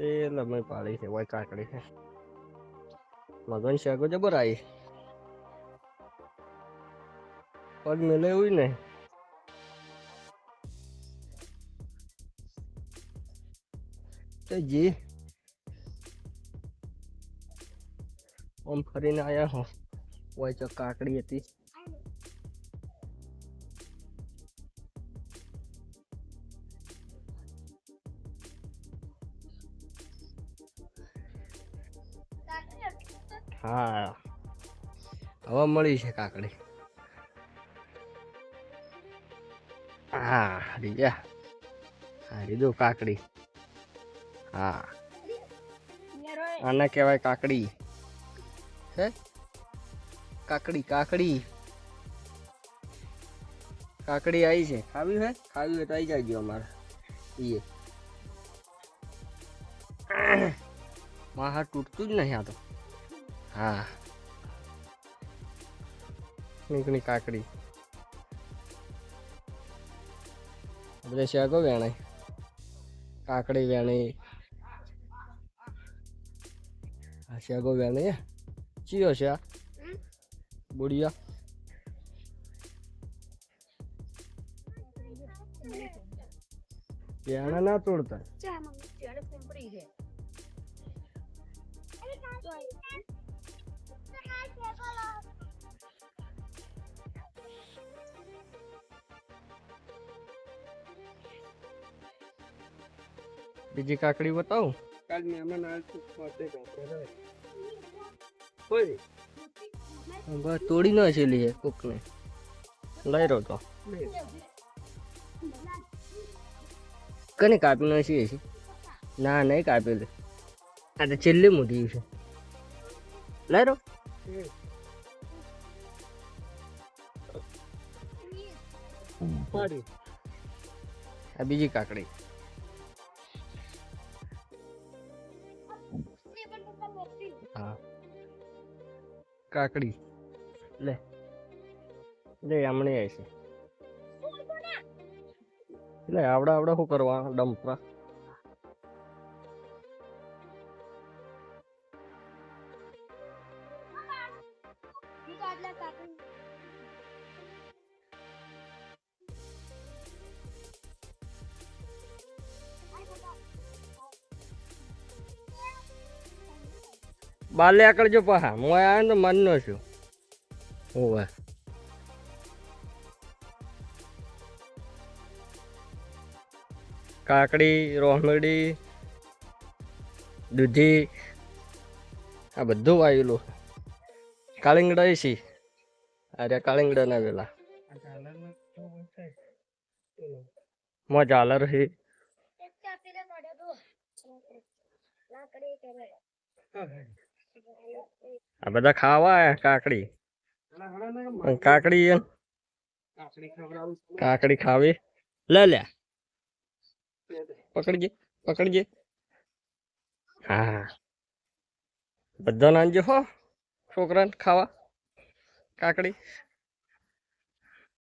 એ લમઈ પાડી છે હોય કાકડી છે. મગન શાકો જબર આવી પગ મેલે એવું ને. તે જી. આમ ફરીને આયા હો. હોય તો કાકડી હતી. હા. હવે મળી છે કાકડી. હા રીજા હા દો કાકડી. હા. આને કહેવાય કાકડી. હે? કાકડી કાકડી. કાકડી આવી છે. ખાવી હે ખાવી હોય તો આવી જાય અમારે. ઈએ. માં હાથ તૂટતું જ નહીં આ તો. હા. નીકળી કાકડી. આપણે શાકો વેણાય? કાકડી વેણી. આ શાકો વેણી ચીયો છે બુડિયા. વેણા ના તોડતા. બીજી કાકડી બતાવું? કાલ મહેમાન કોઈ બસ તોડી ન છેલી હે કોકને. લઈ રહ્યો તો. કને કાપી નાખી છે ના નહીં કાપેલી. આ તો છેલ્લી મોટી છે. લઈ રહ્યો આ બીજી કાકડી. કાકડી. લે. લે આમણે આવી છે. લે આવડા આવડા શું કરવા? ડંપરા બાલે આગળ જો પહા હું આવ્યો ને તો મનનો છું. ઓવે કાકડી રોહમડી દૂધી આ બધું વાયેલું. કાળીંગડા છે અરે કાળીંગડા ના વેલા મો ઝાલર છે આ બધા ખાવા કાકડી? કાકડી કાકડી ખાવી? લે લે. પકડજે પકડજે. હા. બધા નાનજો હો છોકરાને ખાવા. કાકડી.